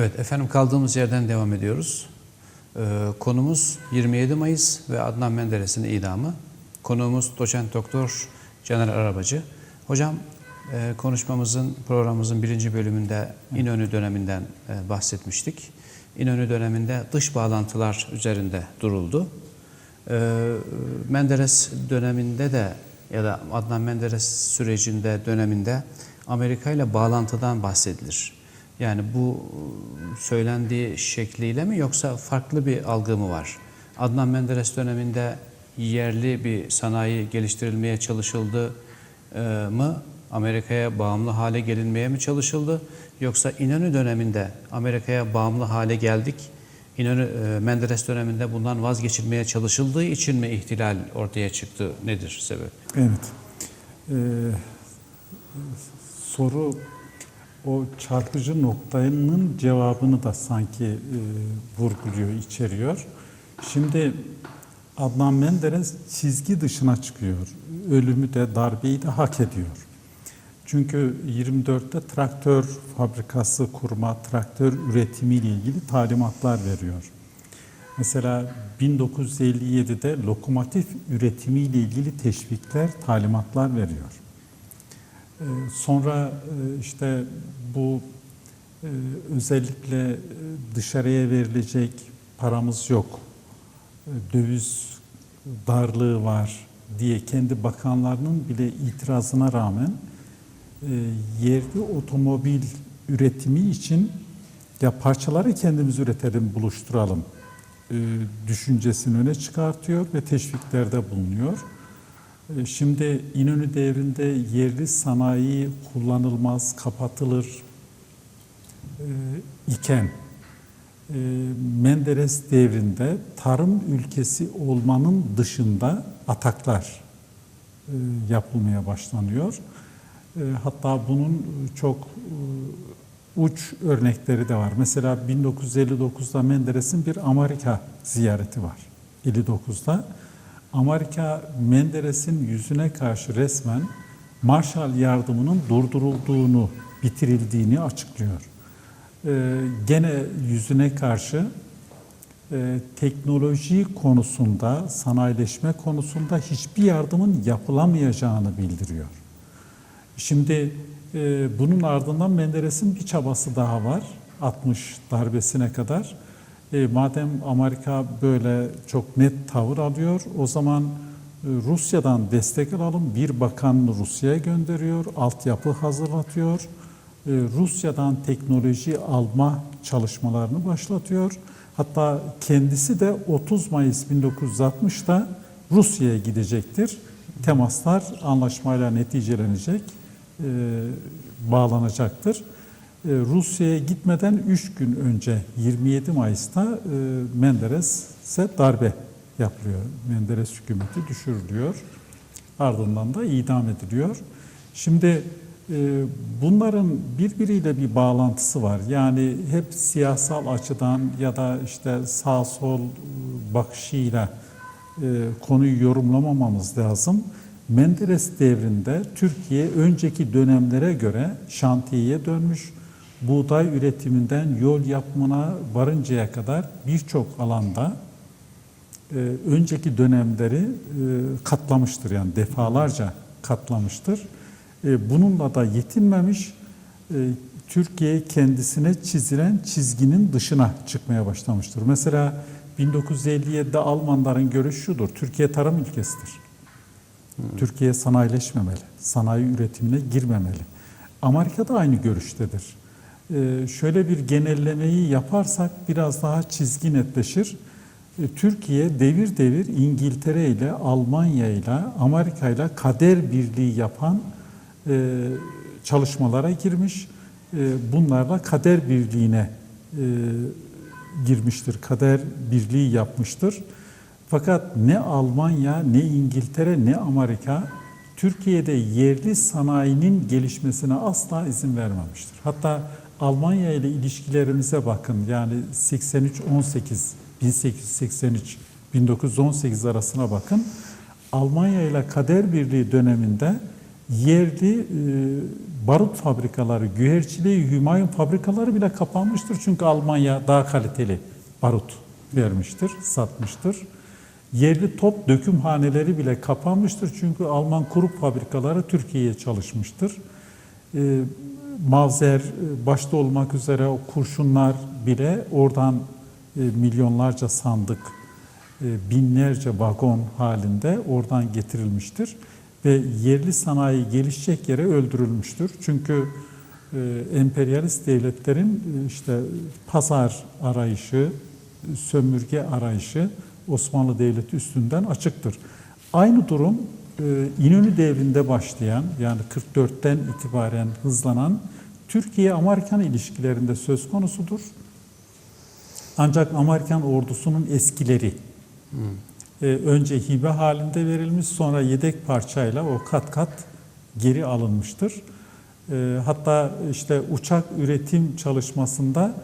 Evet efendim kaldığımız yerden devam ediyoruz. Ee, konumuz 27 Mayıs ve Adnan Menderes'in idamı. Konuğumuz doçent doktor Caner Arabacı. Hocam e, konuşmamızın, programımızın birinci bölümünde İnönü döneminden e, bahsetmiştik. İnönü döneminde dış bağlantılar üzerinde duruldu. Ee, Menderes döneminde de ya da Adnan Menderes sürecinde döneminde Amerika ile bağlantıdan bahsedilir. Yani bu söylendiği şekliyle mi yoksa farklı bir algı mı var? Adnan Menderes döneminde yerli bir sanayi geliştirilmeye çalışıldı e, mı? Amerika'ya bağımlı hale gelinmeye mi çalışıldı? Yoksa İnönü döneminde Amerika'ya bağımlı hale geldik. İnönü e, Menderes döneminde bundan vazgeçilmeye çalışıldığı için mi ihtilal ortaya çıktı? Nedir sebep? Evet. Ee, soru o çarpıcı noktanın cevabını da sanki e, vurguluyor, içeriyor. Şimdi Adnan Menderes çizgi dışına çıkıyor. Ölümü de darbeyi de hak ediyor. Çünkü 24'te traktör fabrikası kurma, traktör üretimiyle ilgili talimatlar veriyor. Mesela 1957'de lokomotif üretimiyle ilgili teşvikler, talimatlar veriyor. Ee, Sonra e, işte bu e, özellikle e, dışarıya verilecek paramız yok, e, döviz darlığı var diye kendi bakanlarının bile itirazına rağmen e, yerli otomobil üretimi için ya parçaları kendimiz üretelim, buluşturalım e, düşüncesini öne çıkartıyor ve teşviklerde bulunuyor. E, Şimdi İnönü devrinde yerli sanayi kullanılmaz, kapatılır e, iken e, Menderes devrinde tarım ülkesi olmanın dışında ataklar e, yapılmaya başlanıyor. E, Hatta bunun çok e, uç örnekleri de var. Mesela 1959'da Menderes'in bir Amerika ziyareti var. 59'da Amerika Menderes'in yüzüne karşı resmen Marshall yardımının durdurulduğunu, bitirildiğini açıklıyor. Ee, gene yüzüne karşı e, teknoloji konusunda, sanayileşme konusunda hiçbir yardımın yapılamayacağını bildiriyor. Şimdi e, bunun ardından Menderes'in bir çabası daha var. 60 darbesine kadar. E, madem Amerika böyle çok net tavır alıyor, o zaman e, Rusya'dan destek alalım. Bir bakanını Rusya'ya gönderiyor, altyapı hazırlatıyor. E, Rusya'dan teknoloji alma çalışmalarını başlatıyor. Hatta kendisi de 30 Mayıs 1960'da Rusya'ya gidecektir. Temaslar anlaşmayla neticelenecek, e, bağlanacaktır. E, Rusya'ya gitmeden 3 gün önce 27 Mayıs'ta e, Menderes'e darbe yapılıyor. Menderes hükümeti düşürülüyor. Ardından da idam ediliyor. Şimdi e, bunların birbiriyle bir bağlantısı var. Yani hep siyasal açıdan ya da işte sağ sol bakışıyla konuyu yorumlamamamız lazım. Menderes devrinde Türkiye önceki dönemlere göre şantiyeye dönmüş, buğday üretiminden yol yapımına varıncaya kadar birçok alanda e, önceki dönemleri e, katlamıştır. Yani defalarca katlamıştır. E, bununla da yetinmemiş, e, Türkiye kendisine çizilen çizginin dışına çıkmaya başlamıştır. Mesela 1957'de Almanların görüşü şudur, Türkiye tarım ülkesidir. Türkiye sanayileşmemeli, sanayi üretimine girmemeli. Amerika da aynı görüştedir. Ee, şöyle bir genellemeyi yaparsak biraz daha çizgi netleşir. Ee, Türkiye devir devir İngiltere ile, Almanya ile, Amerika ile kader birliği yapan e, çalışmalara girmiş. E, bunlarla kader birliğine e, girmiştir, kader birliği yapmıştır. Fakat ne Almanya, ne İngiltere, ne Amerika Türkiye'de yerli sanayinin gelişmesine asla izin vermemiştir. Hatta Almanya ile ilişkilerimize bakın. Yani 83-18, 1883-1918 arasına bakın. Almanya ile Kader Birliği döneminde yerli e, barut fabrikaları, güherçiliği, hümayun fabrikaları bile kapanmıştır. Çünkü Almanya daha kaliteli barut vermiştir, satmıştır. Yerli top dökümhaneleri bile kapanmıştır. Çünkü Alman kurup fabrikaları Türkiye'ye çalışmıştır. E, Mavzer e, başta olmak üzere o kurşunlar bile oradan e, milyonlarca sandık, e, binlerce vagon halinde oradan getirilmiştir. Ve yerli sanayi gelişecek yere öldürülmüştür. Çünkü emperyalist devletlerin işte pazar arayışı, sömürge arayışı Osmanlı Devleti üstünden açıktır. Aynı durum İnönü devrinde başlayan yani 44'ten itibaren hızlanan Türkiye-Amerikan ilişkilerinde söz konusudur. Ancak Amerikan ordusunun eskileri e, önce hibe halinde verilmiş sonra yedek parçayla o kat kat geri alınmıştır. E, hatta işte uçak üretim çalışmasında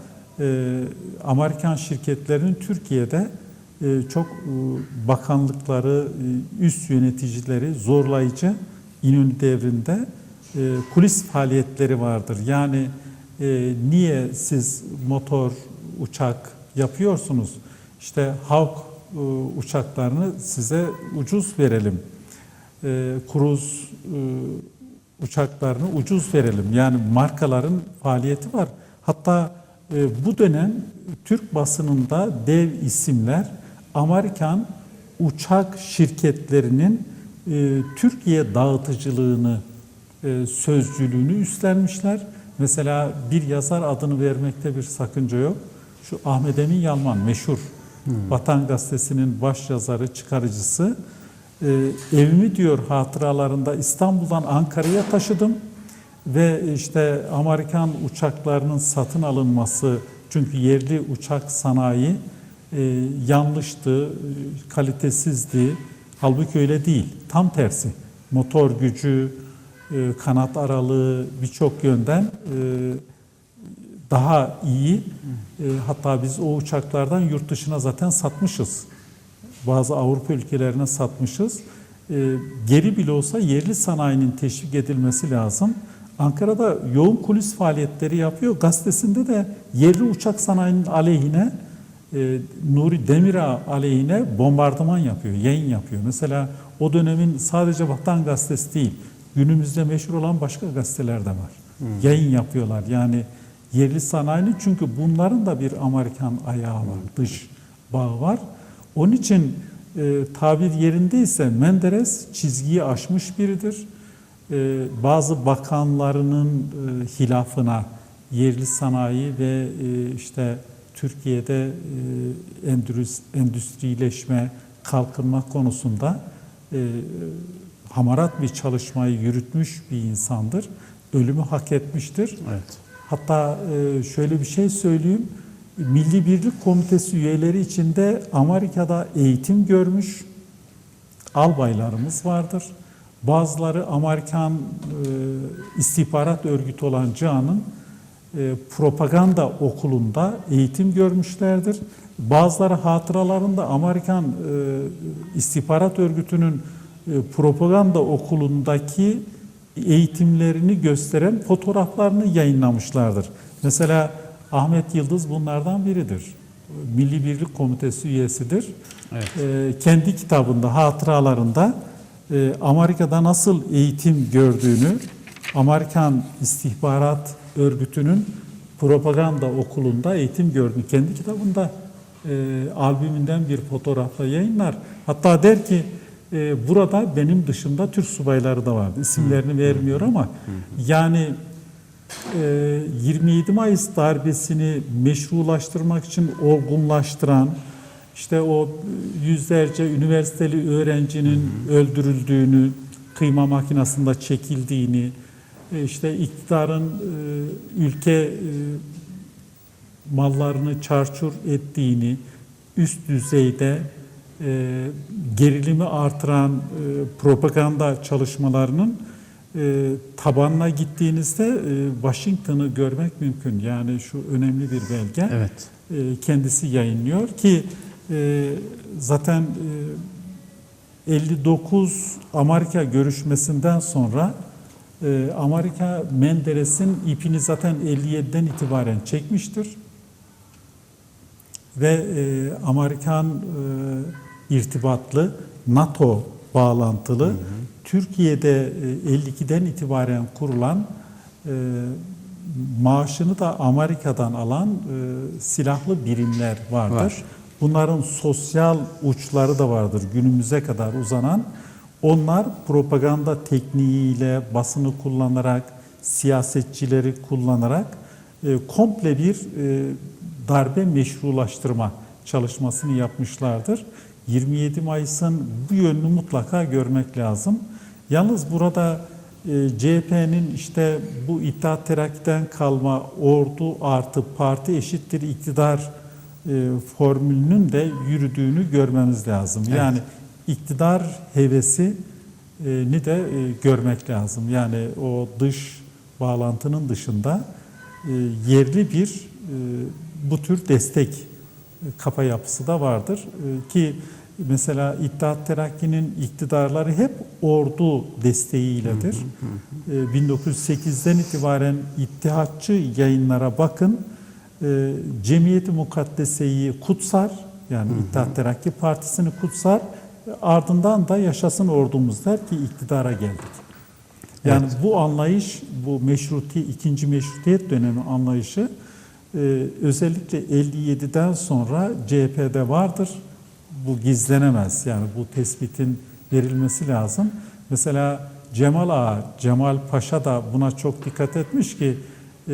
e, Amerikan şirketlerinin Türkiye'de çok e, bakanlıkları, e, üst yöneticileri zorlayıcı İnönü devrinde e, kulis faaliyetleri vardır. Yani e, niye siz motor, uçak yapıyorsunuz? İşte Hawk e, uçaklarını size ucuz verelim. E, kruz e, uçaklarını ucuz verelim. Yani markaların faaliyeti var. Hatta e, bu dönem Türk basınında dev isimler Amerikan uçak şirketlerinin e, Türkiye dağıtıcılığını, e, sözcülüğünü üstlenmişler. Mesela bir yazar adını vermekte bir sakınca yok. Şu Ahmet Emin Yalman meşhur Vatan Gazetesi'nin baş yazarı, çıkarıcısı. E, evimi diyor hatıralarında İstanbul'dan Ankara'ya taşıdım ve işte Amerikan uçaklarının satın alınması çünkü yerli uçak sanayi e, yanlıştı, e, kalitesizdi. Halbuki öyle değil. Tam tersi. Motor gücü, e, kanat aralığı birçok yönden e, daha iyi. E, hatta biz o uçaklardan yurt dışına zaten satmışız. Bazı Avrupa ülkelerine satmışız. E, geri bile olsa yerli sanayinin teşvik edilmesi lazım. Ankara'da yoğun kulis faaliyetleri yapıyor. Gazetesinde de yerli uçak sanayinin aleyhine e, Nuri Demirağ aleyhine bombardıman yapıyor, yayın yapıyor. Mesela o dönemin sadece Vatan Gazetesi değil, günümüzde meşhur olan başka gazeteler de var. Yayın yapıyorlar. Yani yerli sanayinin çünkü bunların da bir Amerikan ayağı var, dış bağı var. Onun için e, tabir yerindeyse Menderes çizgiyi aşmış biridir. E, bazı bakanlarının e, hilafına yerli sanayi ve e, işte Türkiye'de e, endüstri, endüstrileşme, kalkınma konusunda e, hamarat bir çalışmayı yürütmüş bir insandır. Ölümü hak etmiştir. Evet. Hatta e, şöyle bir şey söyleyeyim. Milli Birlik Komitesi üyeleri içinde Amerika'da eğitim görmüş albaylarımız vardır. Bazıları Amerikan istihbarat örgütü olan CIA'nın propaganda okulunda eğitim görmüşlerdir. Bazıları hatıralarında Amerikan e, istihbarat örgütünün e, propaganda okulundaki eğitimlerini gösteren fotoğraflarını yayınlamışlardır. Mesela Ahmet Yıldız bunlardan biridir. Milli Birlik Komitesi üyesidir. Evet. E, kendi kitabında, hatıralarında e, Amerika'da nasıl eğitim gördüğünü, Amerikan istihbarat örgütünün propaganda okulunda eğitim gördüğünü kendi kitabında e, albümünden bir fotoğrafla yayınlar. Hatta der ki e, burada benim dışında Türk subayları da vardı. İsimlerini vermiyor ama yani e, 27 Mayıs darbesini meşrulaştırmak için olgunlaştıran işte o yüzlerce üniversiteli öğrencinin öldürüldüğünü, kıyma makinesinde çekildiğini, işte iktidarın e, ülke e, mallarını çarçur ettiğini, üst düzeyde e, gerilimi artıran e, propaganda çalışmalarının e, tabanına gittiğinizde e, Washington'ı görmek mümkün. Yani şu önemli bir belge. Evet. E, kendisi yayınlıyor ki e, zaten e, 59 Amerika görüşmesinden sonra Ee, Amerika Menderes'in ipini zaten 57'den itibaren çekmiştir. Ve e, Amerikan e, irtibatlı, NATO bağlantılı, Türkiye'de e, 52'den itibaren kurulan e, maaşını da Amerika'dan alan e, silahlı birimler vardır. Var. Bunların sosyal uçları da vardır günümüze kadar uzanan. Onlar propaganda tekniğiyle, basını kullanarak, siyasetçileri kullanarak e, komple bir e, darbe meşrulaştırma çalışmasını yapmışlardır. 27 Mayıs'ın bu yönünü mutlaka görmek lazım. Yalnız burada e, CHP'nin işte bu İttihat Terakki'den kalma ordu artı parti eşittir iktidar e, formülünün de yürüdüğünü görmemiz lazım. Evet. Yani iktidar hevesi e, ni de e, görmek lazım. Yani o dış bağlantının dışında e, yerli bir bu tür destek kafa yapısı da vardır. Ki mesela İttihat Terakki'nin iktidarları hep ordu desteğiyledir. E, 1908'den itibaren İttihatçı yayınlara bakın. Cemiyeti Mukaddese'yi kutsar, yani İttihat Terakki Partisi'ni kutsar. Ardından da yaşasın ordumuz der ki iktidara geldik. Yani bu anlayış, bu meşruti, ikinci meşrutiyet dönemi anlayışı e, özellikle 57'den sonra CHP'de vardır. Bu gizlenemez. Yani bu tespitin verilmesi lazım. Mesela Cemal Ağa, Cemal Paşa da buna çok dikkat etmiş ki e,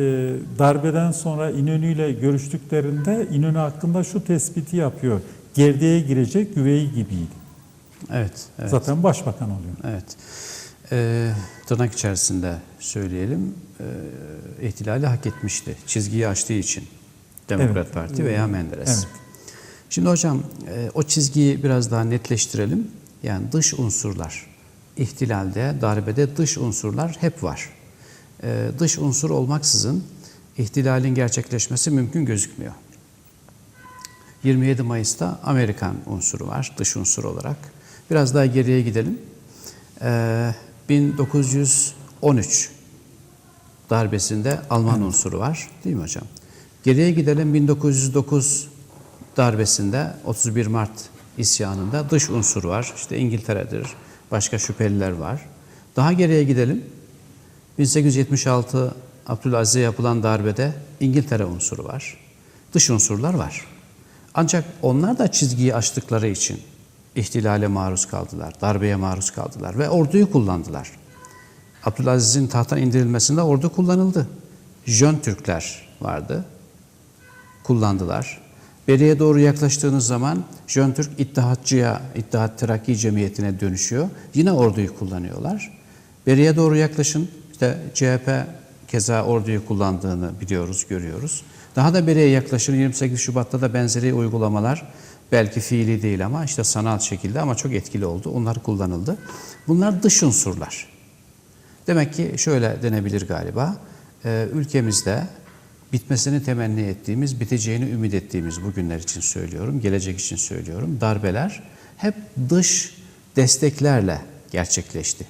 darbeden sonra İnönü ile görüştüklerinde İnönü hakkında şu tespiti yapıyor. Gerdeğe girecek güveyi gibiydi. Evet, evet. Zaten başbakan oluyor. Evet. Ee, tırnak içerisinde söyleyelim. Ee, ihtilali hak etmişti. Çizgiyi aştığı için. Demokrat Evet. Parti veya Menderes. Evet. Şimdi hocam e, o çizgiyi biraz daha netleştirelim. Yani dış unsurlar. İhtilalde, darbede dış unsurlar hep var. Ee, dış unsur olmaksızın ihtilalin gerçekleşmesi mümkün gözükmüyor. 27 Mayıs'ta Amerikan unsuru var, dış unsur olarak. Biraz daha geriye gidelim. Ee, 1913 darbesinde Alman unsuru var, değil mi hocam? Geriye gidelim 1909 darbesinde 31 Mart isyanında dış unsur var. İşte İngiltere'dir, başka şüpheliler var. Daha geriye gidelim. 1876 Abdülaziz'e yapılan darbede İngiltere unsuru var. Dış unsurlar var. Ancak onlar da çizgiyi aştıkları için ihtilale maruz kaldılar, darbeye maruz kaldılar ve orduyu kullandılar. Abdülaziz'in tahttan indirilmesinde ordu kullanıldı. Jön Türkler vardı, kullandılar. Beriye doğru yaklaştığınız zaman Jön Türk İttihatçıya, İttihat Terakki Cemiyeti'ne dönüşüyor. Yine orduyu kullanıyorlar. Beriye doğru yaklaşın. İşte CHP keza orduyu kullandığını biliyoruz, görüyoruz. Daha da beriye yaklaşın. 28 Şubat'ta da benzeri uygulamalar belki fiili değil ama işte sanal şekilde ama çok etkili oldu. Onlar kullanıldı. Bunlar dış unsurlar. Demek ki şöyle denebilir galiba. Ee, ülkemizde bitmesini temenni ettiğimiz, biteceğini ümit ettiğimiz bugünler için söylüyorum, gelecek için söylüyorum. Darbeler hep dış desteklerle gerçekleşti.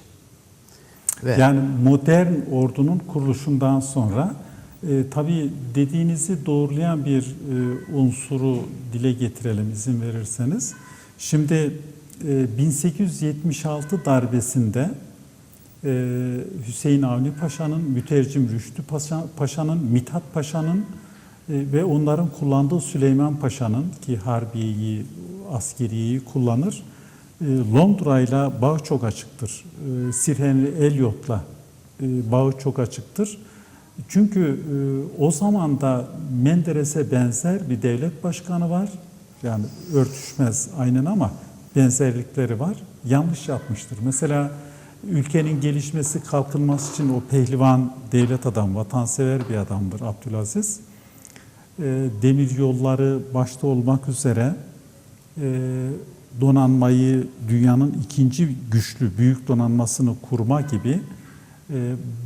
Ve Yani modern ordunun kuruluşundan sonra e, tabii dediğinizi doğrulayan bir e, unsuru dile getirelim izin verirseniz. Şimdi e, 1876 darbesinde e, Hüseyin Avni Paşa'nın, mütercim Rüştü Paşa, Paşa'nın, Mithat Paşa'nın e, ve onların kullandığı Süleyman Paşa'nın ki Harbiye'yi, askeriyeyi kullanır. E, Londra ile bağı çok açıktır. E, Sir Henry Eliot'la e, bağı çok açıktır. Çünkü e, o zaman da Menderes'e benzer bir devlet başkanı var. Yani örtüşmez aynen ama benzerlikleri var. Yanlış yapmıştır. Mesela ülkenin gelişmesi, kalkınması için o pehlivan devlet adam, vatansever bir adamdır Abdülaziz. E, demir yolları başta olmak üzere e, donanmayı dünyanın ikinci güçlü büyük donanmasını kurma gibi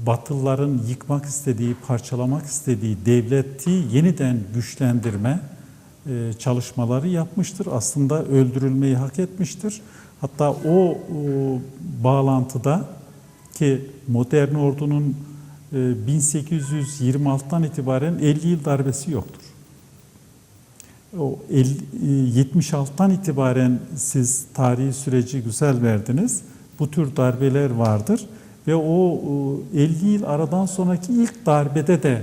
Batılıların yıkmak istediği, parçalamak istediği devleti yeniden güçlendirme e, çalışmaları yapmıştır. Aslında öldürülmeyi hak etmiştir. Hatta o, bağlantıda ki modern ordunun e, 1826'dan itibaren 50 yıl darbesi yoktur. O 50, e, 76'tan itibaren siz tarihi süreci güzel verdiniz. Bu tür darbeler vardır ve o e, 50 yıl aradan sonraki ilk darbede de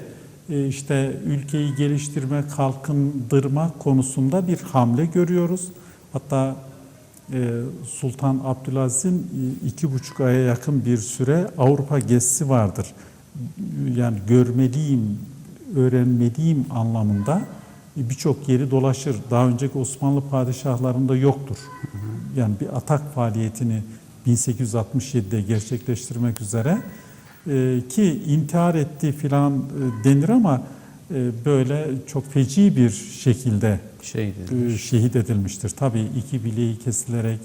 e, işte ülkeyi geliştirme, kalkındırma konusunda bir hamle görüyoruz. Hatta e, Sultan Abdülaziz'in e, iki buçuk aya yakın bir süre Avrupa gezisi vardır. Yani görmeliyim, öğrenmeliyim anlamında birçok yeri dolaşır. Daha önceki Osmanlı padişahlarında yoktur. Yani bir atak faaliyetini 1867'de gerçekleştirmek üzere e, ki intihar etti filan e, denir ama e, böyle çok feci bir şekilde Şey dedi. e, şehit edilmiştir. Tabii iki bileği kesilerek,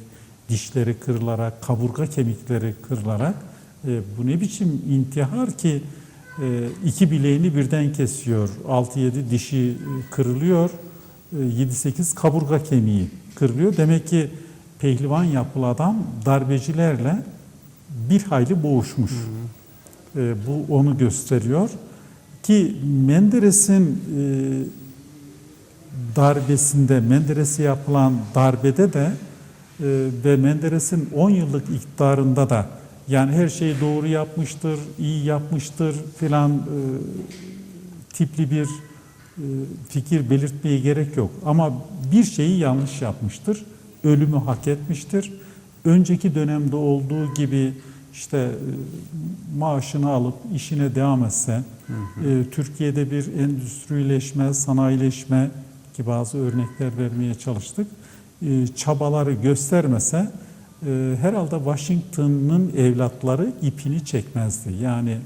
dişleri kırılarak, kaburga kemikleri kırılarak e, bu ne biçim intihar ki e, iki bileğini birden kesiyor. 6-7 dişi e, kırılıyor. e, 7-8 kaburga kemiği kırılıyor. Demek ki pehlivan yapılı adam darbecilerle bir hayli boğuşmuş. E, bu onu gösteriyor. Ki Menderes'in e, darbesinde, Menderes'e yapılan darbede de e, ve Menderes'in 10 yıllık iktidarında da yani her şeyi doğru yapmıştır, iyi yapmıştır filan e, tipli bir e, fikir belirtmeye gerek yok. Ama bir şeyi yanlış yapmıştır, ölümü hak etmiştir. Önceki dönemde olduğu gibi işte e, maaşını alıp işine devam etse, e, Türkiye'de bir endüstrileşme, sanayileşme ki bazı örnekler vermeye çalıştık, e, çabaları göstermese herhalde Washington'ın evlatları ipini çekmezdi. Yani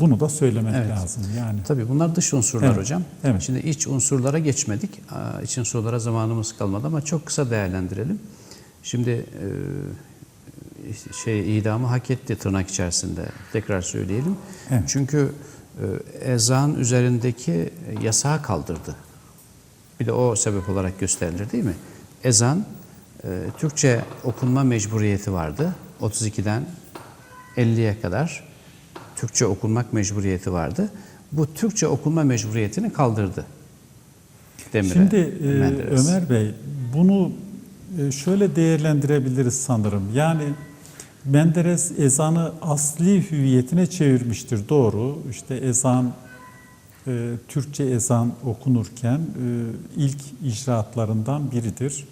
bunu da söylemek Evet. lazım. Yani Tabii bunlar dış unsurlar Evet, hocam. evet. Şimdi iç unsurlara geçmedik. İç unsurlara zamanımız kalmadı ama çok kısa değerlendirelim. Şimdi e, şey idamı hak etti tırnak içerisinde. Tekrar söyleyelim. Evet. Çünkü e, ezan üzerindeki yasağı kaldırdı. Bir de o sebep olarak gösterilir değil mi? Ezan e, Türkçe okunma mecburiyeti vardı. 32'den 50'ye kadar Türkçe okunmak mecburiyeti vardı. Bu Türkçe okunma mecburiyetini kaldırdı. Demir'e, Şimdi e, Menderes. Ömer Bey bunu e, şöyle değerlendirebiliriz sanırım. Yani Menderes ezanı asli hüviyetine çevirmiştir. Doğru. İşte ezan e, Türkçe ezan okunurken e, ilk icraatlarından biridir.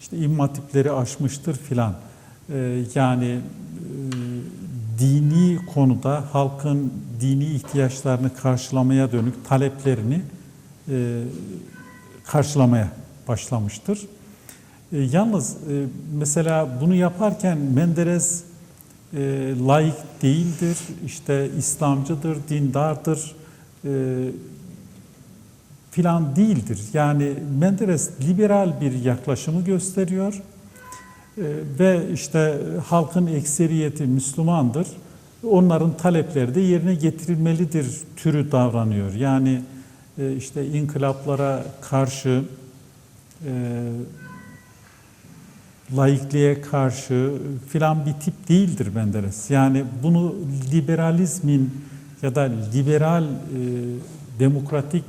İşte immatipleri aşmıştır filan. E, yani e, dini konuda halkın dini ihtiyaçlarını karşılamaya dönük taleplerini e, karşılamaya başlamıştır. E, yalnız e, mesela bunu yaparken Menderes e, laik değildir, işte İslamcıdır, dindardır e, filan değildir. Yani Menderes liberal bir yaklaşımı gösteriyor ve işte halkın ekseriyeti Müslümandır. Onların talepleri de yerine getirilmelidir türü davranıyor. Yani e, işte inkılaplara karşı e, laikliğe karşı filan bir tip değildir Menderes. Yani bunu liberalizmin ya da liberal e, demokratik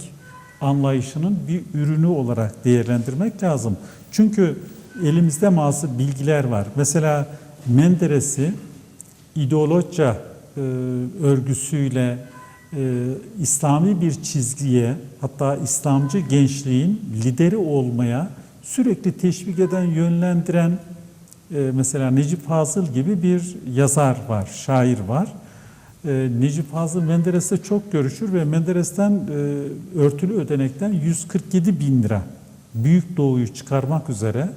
anlayışının bir ürünü olarak değerlendirmek lazım. Çünkü elimizde bazı bilgiler var. Mesela Menderes'i ideologca e, örgüsüyle e, İslami bir çizgiye hatta İslamcı gençliğin lideri olmaya sürekli teşvik eden, yönlendiren e, mesela Necip Fazıl gibi bir yazar var, şair var. E, Necip Fazıl Menderes'le çok görüşür ve Menderes'ten e, örtülü ödenekten 147 bin lira Büyük Doğu'yu çıkarmak üzere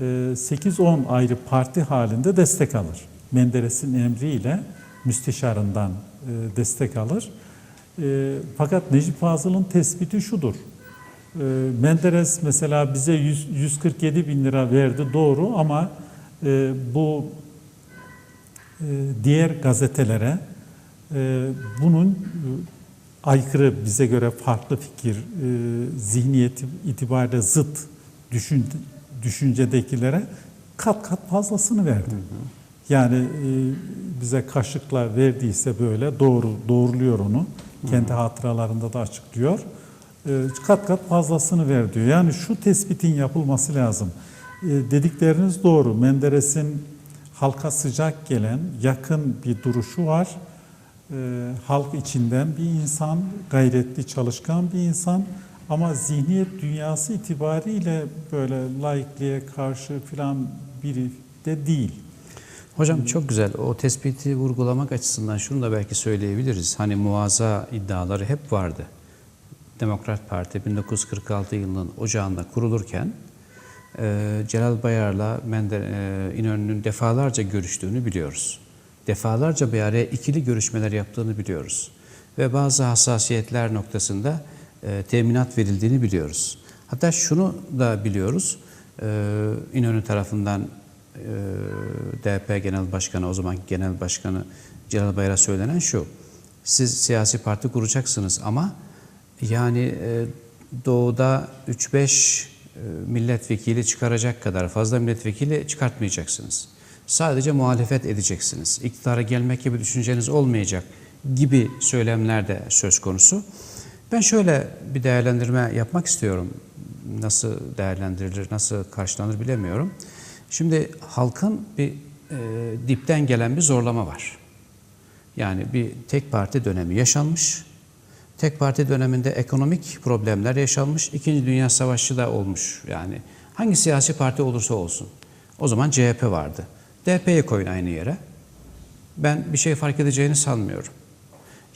8-10 ayrı parti halinde destek alır. Menderes'in emriyle müsteşarından e, destek alır. E, fakat Necip Fazıl'ın tespiti şudur. E, Menderes mesela bize 100, 147 bin lira verdi doğru ama e, bu e, diğer gazetelere bunun aykırı bize göre farklı fikir, zihniyeti itibariyle zıt düşün, düşüncedekilere kat kat fazlasını verdi. Yani e, bize kaşıkla verdiyse böyle doğru doğruluyor onu. Kendi hatıralarında da açıklıyor. E, kat kat fazlasını ver diyor. Yani şu tespitin yapılması lazım. E, dedikleriniz doğru. Menderes'in halka sıcak gelen, yakın bir duruşu var. E, halk içinden bir insan, gayretli, çalışkan bir insan. Ama zihniyet dünyası itibariyle böyle laikliğe karşı filan biri de değil. Hocam çok güzel. O tespiti vurgulamak açısından şunu da belki söyleyebiliriz. Hani muazza iddiaları hep vardı. Demokrat Parti 1946 yılının ocağında kurulurken e, Celal Bayar'la e, İnönü'nün defalarca görüştüğünü biliyoruz. Defalarca bir araya ikili görüşmeler yaptığını biliyoruz. Ve bazı hassasiyetler noktasında e, teminat verildiğini biliyoruz. Hatta şunu da biliyoruz. E, İnönü tarafından e, DP Genel Başkanı, o zaman Genel Başkanı Celal Bayar'a söylenen şu. Siz siyasi parti kuracaksınız ama yani doğuda 3-5 e, milletvekili çıkaracak kadar fazla milletvekili çıkartmayacaksınız. Sadece muhalefet edeceksiniz. İktidara gelmek gibi düşünceniz olmayacak gibi söylemler de söz konusu. Ben şöyle bir değerlendirme yapmak istiyorum. Nasıl değerlendirilir, nasıl karşılanır bilemiyorum. Şimdi halkın bir e, dipten gelen bir zorlama var. Yani bir tek parti dönemi yaşanmış. Tek parti döneminde ekonomik problemler yaşanmış. İkinci Dünya Savaşı da olmuş. Yani hangi siyasi parti olursa olsun. O zaman CHP vardı. DP'yi koyun aynı yere. Ben bir şey fark edeceğini sanmıyorum.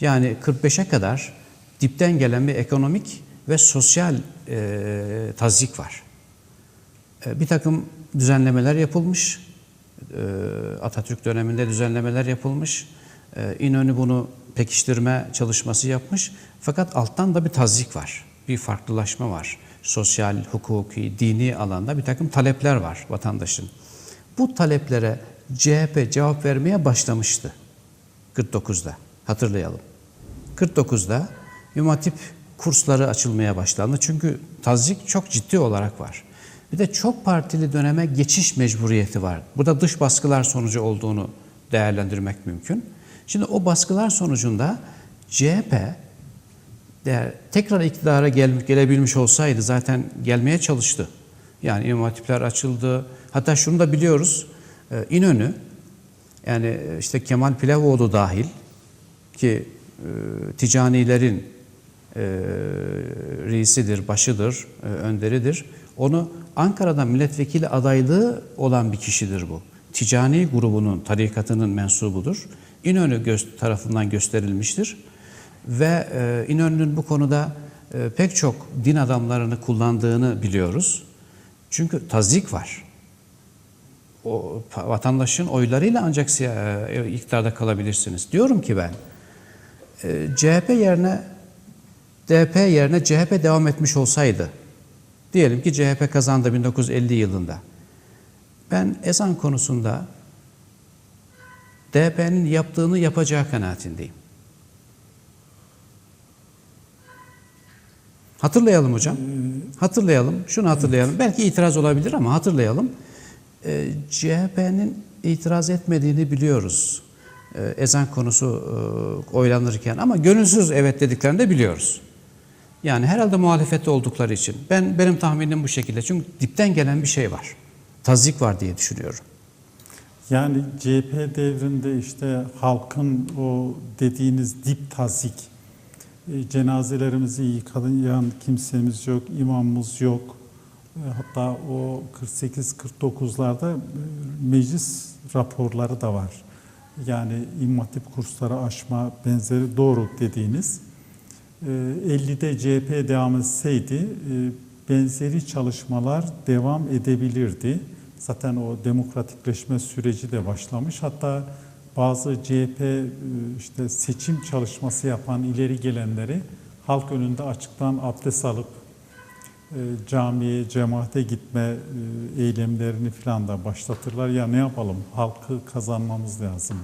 Yani 45'e kadar dipten gelen bir ekonomik ve sosyal e, tazik var. E, bir takım düzenlemeler yapılmış. E, Atatürk döneminde düzenlemeler yapılmış. E, İnönü bunu pekiştirme çalışması yapmış. Fakat alttan da bir tazik var. Bir farklılaşma var. Sosyal, hukuki, dini alanda bir takım talepler var vatandaşın. Bu taleplere CHP cevap vermeye başlamıştı 49'da. Hatırlayalım. 49'da İmam Hatip kursları açılmaya başlandı. Çünkü tazik çok ciddi olarak var. Bir de çok partili döneme geçiş mecburiyeti var. Bu da dış baskılar sonucu olduğunu değerlendirmek mümkün. Şimdi o baskılar sonucunda CHP tekrar iktidara gel, gelebilmiş olsaydı zaten gelmeye çalıştı. Yani İmam Hatipler açıldı. Hatta şunu da biliyoruz. e, İnönü yani işte Kemal Pilevoğlu dahil ki e, ticanilerin e, reisidir, başıdır, e, önderidir. Onu Ankara'dan milletvekili adaylığı olan bir kişidir bu. Ticani grubunun, tarikatının mensubudur. İnönü tarafından gösterilmiştir. Ve e, İnönü'nün bu konuda e, pek çok din adamlarını kullandığını biliyoruz. Çünkü tazik var. O vatandaşın oylarıyla ancak e, iktidarda kalabilirsiniz. Diyorum ki ben, CHP yerine DP yerine CHP devam etmiş olsaydı, diyelim ki CHP kazandı 1950 yılında. Ben ezan konusunda DP'nin yaptığını yapacağı kanaatindeyim. Hatırlayalım hocam. Hatırlayalım. Şunu hatırlayalım. Belki itiraz olabilir ama hatırlayalım. Ee, CHP'nin itiraz etmediğini biliyoruz. Ee, ezan konusu e, oylanırken ama gönülsüz evet dediklerini de biliyoruz. Yani herhalde muhalefette oldukları için. Ben benim tahminim bu şekilde. Çünkü dipten gelen bir şey var. Tazik var diye düşünüyorum. Yani CHP devrinde işte halkın o dediğiniz dip tazik, e, cenazelerimizi yıkayan kimsemiz yok, imamımız yok. E, Hatta o 48-49'larda e, meclis raporları da var. Yani İmam Hatip kursları aşma benzeri doğru dediğiniz. E, 50'de CHP devam etseydi e, benzeri çalışmalar devam edebilirdi. Zaten o demokratikleşme süreci de başlamış. Hatta bazı CHP e, işte seçim çalışması yapan ileri gelenleri halk önünde açıktan abdest alıp e, camiye, cemaate gitme eylemlerini falan da başlatırlar. Ya ne yapalım halkı kazanmamız lazım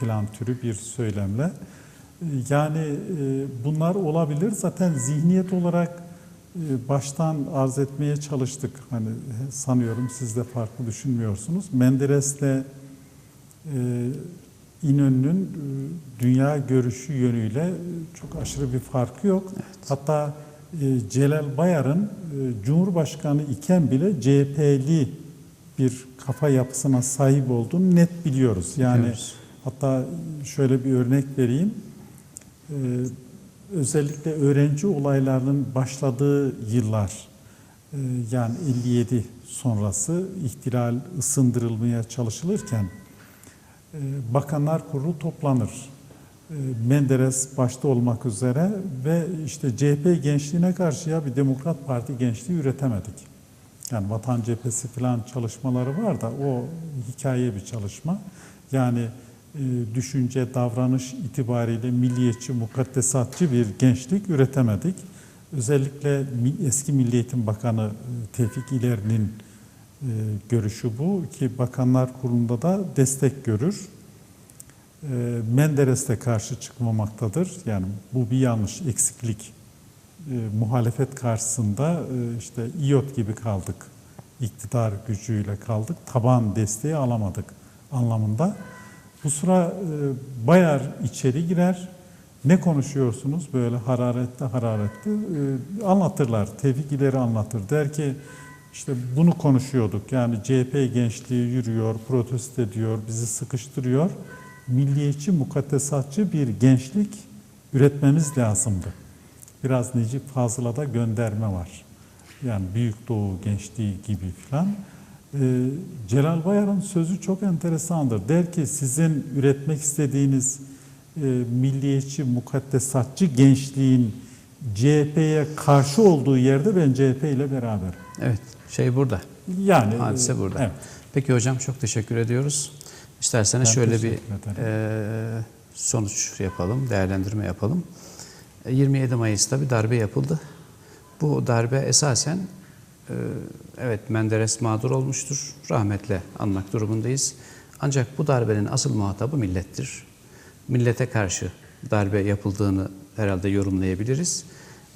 filan türü bir söylemle. E, Yani e, bunlar olabilir. Zaten zihniyet olarak e, baştan arz etmeye çalıştık. Hani sanıyorum siz de farklı düşünmüyorsunuz. Menderes'le e, İnönü'nün e, dünya görüşü yönüyle e, çok aşırı bir farkı yok. Hatta e, Celal Bayar'ın e, Cumhurbaşkanı iken bile CHP'li bir kafa yapısına sahip olduğunu net biliyoruz. Yani Biliyoruz. hatta şöyle bir örnek vereyim. Ee, özellikle öğrenci olaylarının başladığı yıllar e, yani 57 sonrası ihtilal ısındırılmaya çalışılırken e, Bakanlar Kurulu toplanır. E, Menderes başta olmak üzere ve işte CHP gençliğine karşı ya bir Demokrat Parti gençliği üretemedik. Yani Vatan Cephesi falan çalışmaları var da o hikaye bir çalışma. Yani düşünce, davranış itibariyle milliyetçi, mukaddesatçı bir gençlik üretemedik. Özellikle eski Milli Eğitim Bakanı e, Tevfik İler'in e, görüşü bu ki Bakanlar Kurulu'nda da destek görür. E, Menderes de karşı çıkmamaktadır. Yani bu bir yanlış, eksiklik. E, muhalefet karşısında e, işte İYOT gibi kaldık. İktidar gücüyle kaldık. Taban desteği alamadık anlamında. Bu sıra e, Bayar içeri girer. Ne konuşuyorsunuz böyle hararetli hararetli e, anlatırlar. Tevfik İleri anlatır. Der ki işte bunu konuşuyorduk. Yani CHP gençliği yürüyor, protesto ediyor, bizi sıkıştırıyor. Milliyetçi, mukaddesatçı bir gençlik üretmemiz lazımdı. Biraz Necip Fazıl'a da gönderme var. Yani Büyük Doğu gençliği gibi filan. Ee, Celal Bayar'ın sözü çok enteresandır. Der ki sizin üretmek istediğiniz e, milliyetçi, mukaddesatçı gençliğin CHP'ye karşı olduğu yerde ben CHP ile beraber. Evet, şey burada. Yani Hadise e, burada. Evet. Peki hocam çok teşekkür ediyoruz. İsterseniz Ben şöyle bir e, sonuç yapalım, değerlendirme yapalım. E, 27 Mayıs'ta bir darbe yapıldı. Bu darbe esasen e, evet Menderes mağdur olmuştur. Rahmetle anmak durumundayız. Ancak bu darbenin asıl muhatabı millettir. Millete karşı darbe yapıldığını herhalde yorumlayabiliriz.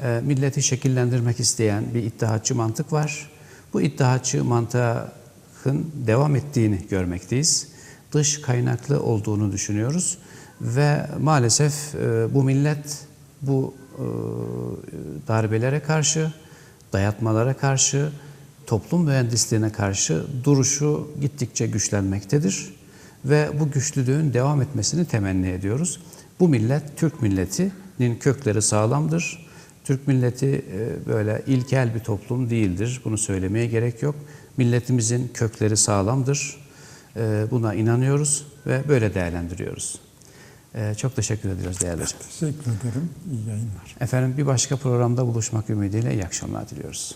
E, milleti şekillendirmek isteyen bir iddihatçı mantık var. Bu iddihatçı mantığın devam ettiğini görmekteyiz. Dış kaynaklı olduğunu düşünüyoruz ve maalesef e, bu millet bu e, darbelere karşı, dayatmalara karşı, toplum mühendisliğine karşı duruşu gittikçe güçlenmektedir ve bu güçlülüğün devam etmesini temenni ediyoruz. Bu millet Türk milletinin kökleri sağlamdır. Türk milleti e, böyle ilkel bir toplum değildir. Bunu söylemeye gerek yok. Milletimizin kökleri sağlamdır. E, Buna inanıyoruz ve böyle değerlendiriyoruz. E, Çok teşekkür ediyoruz değerli hocam. Teşekkür ederim. İyi yayınlar. Efendim bir başka programda buluşmak ümidiyle iyi akşamlar diliyoruz.